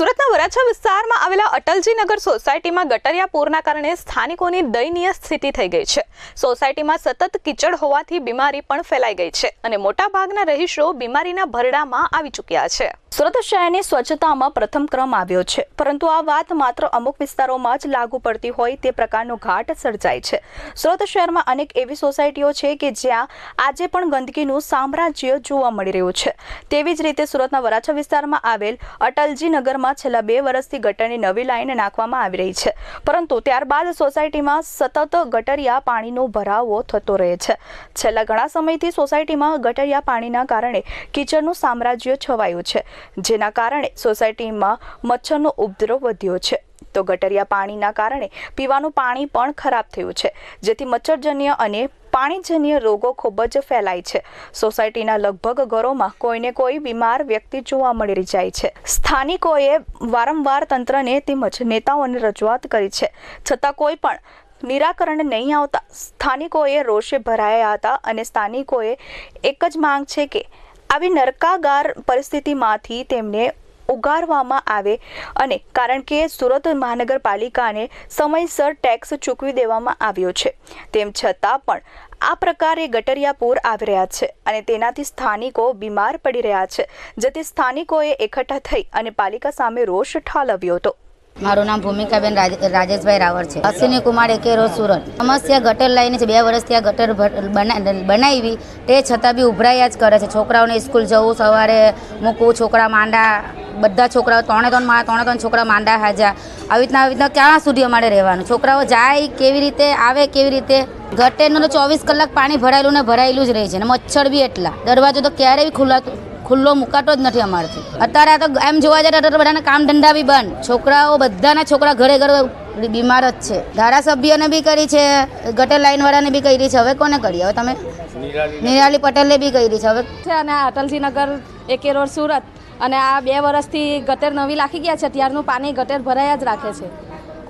સુરતના વરાછા વિસ્તારમાં આવેલા અટલજી નગર સોસાયટીમાં ગટરિયા પૂરના કારણે સ્થાનિકોની દયનીય સ્થિતિ થઈ ગઈ છે. સોસાયટીમાં સતત કિચડ હોવાથી બીમારી પણ ફેલાઈ ગઈ છે અને મોટાભાગના રહીશો બીમારીના ભરડામાં આવી ચૂક્યા છે. સુરત શહેરની સ્વચ્છતામાં પ્રથમ ક્રમ આવ્યો છે. પરંતુ આ વાત માત્ર અમુક વિસ્તારોમાં જ લાગુ પડતી હોય તે પ્રકારનો ઘાટ સર્જાય છે. સુરત શહેરમાં અનેક એવી સોસાયટીઓ છે કે જ્યાં આજે પણ ગંદકીનું સામ્રાજ્ય જોવા મળી રહ્યું છે. તેવી જ રીતે સુરતના વરાછા વિસ્તારમાં આવેલ અટલજી નગરમાં છેલ્લા બે વર્ષથી ગટરની નવી લાઈન નાખવામાં આવી રહી છે. પરંતુ ત્યારબાદ સોસાયટીમાં સતત ગટરિયા પાણીનો ભરાવો થતો રહે છે. છેલ્લા ઘણા સમયથી સોસાયટીમાં ગટરિયા પાણીના કારણે કિચડનું સામ્રાજ્ય છવાયું છે. જેના કારણે સોસાયટીમાં મચ્છરનો ઉપદ્રવ વધ્યો છે. તો ગટરિયા પાણીના કારણે પીવાનું પાણી પણ ખરાબ થયું છે, જેથી મચ્છરજન્ય અને પાણીજન્ય રોગો ખૂબ જ ફેલાય છે. સોસાયટીના લગભગ ઘરોમાં કોઈને કોઈ બીમાર વ્યક્તિ જોવા મળી જાય છે. સ્થાનિકોએ વારંવાર તંત્રને તેમજ નેતાઓને રજૂઆત કરી છે. છતાં કોઈ પણ નિરાકરણ નહીં આવતા સ્થાનિકોએ રોષે ભરાયા હતા અને સ્થાનિકોએ એક જ માંગ છે કે આવી નરકાગાર પરિસ્થિતિમાંથી તેમને ઉગારવામાં આવે અને કારણ કે સુરત મહાનગરપાલિકાને સમયસર ટેક્સ ચૂકવી દેવામાં આવ્યો છે. તેમ છતાં પણ આ પ્રકારે ગટરિયા પૂર આવી રહ્યા છે અને તેનાથી સ્થાનિકો બીમાર પડી રહ્યા છે, જેથી સ્થાનિકોએ એકઠા થઈ અને પાલિકા સામે રોષ ઠાલવ્યો હતો. મારું નામ ભૂમિકાબેન રાજ- રાજેશભાઈ રાવળ છે. અશ્વિની કુમાર એકેરો સુરત. સમસ્યા ગટર લાઈન છે બે વર્ષથી આ ગટર બનાવી, તે છતાં બી ઉભરાયા જ કરે છે. છોકરાઓને સ્કૂલ જવું, સવારે મૂકવું, છોકરા માંડા, બધા છોકરાઓ ત્રણે ત્રણ માળા ત્રણે ત્રણ છોકરા માંડા હાજા આવી રીતના આવી રીતના ક્યાં સુધી અમારે રહેવાનું? છોકરાઓ જાય, કેવી રીતે આવે, કેવી રીતે? ગટરનું તો ચોવીસ કલાક પાણી ભરાયેલું ને ભરાયેલું જ રહે છે ને મચ્છર બી એટલા. દરવાજો તો ક્યારેય ખુલ્લાતું ખુલ્લો મુકાતો જ નથી અમારથી. અત્યારે આ તો એમ જોવા જાય તો બધાને કામ ધંધા બી બંધ. છોકરાઓ બધાના છોકરા ઘરે ઘરે બીમાર જ છે. ધારાસભ્યને બી કરી છે ગટર લાઈન વાળાને બી કરી છે. હવે કોને કરી? હવે તમે નિરાલી પટેલે બી કરી છે. હવે છે અને અટલજી નગર એકે રોડ સુરત અને આ બે વર્ષથી ગટર નવી લાખી ગયા છે. ત્યારનું પાણી ગટર ભરાયા જ રાખે છે.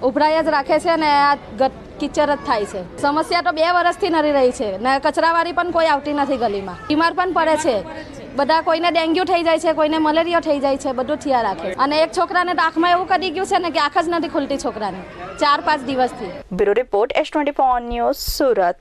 ઉભરાયા જ રાખે છે અને આ ગટ કિચર જ થાય છે. સમસ્યા તો બે વર્ષથી નડી રહી છે. ને કચરાવાળી પણ કોઈ આવતી નથી ગલીમાં. બીમાર પણ પડે છે. બધા કોઈને ડેન્ગ્યુ થઈ જાય છે, કોઈને મલેરિયા થઈ જાય છે, બધું થયા રાખે અને એક છોકરાને આંખમાં એવું કરી ગયું છે ને કે આંખ જ નથી ખુલતી છોકરાને, ચાર પાંચ દિવસથી. Bureau report S twenty news Surat.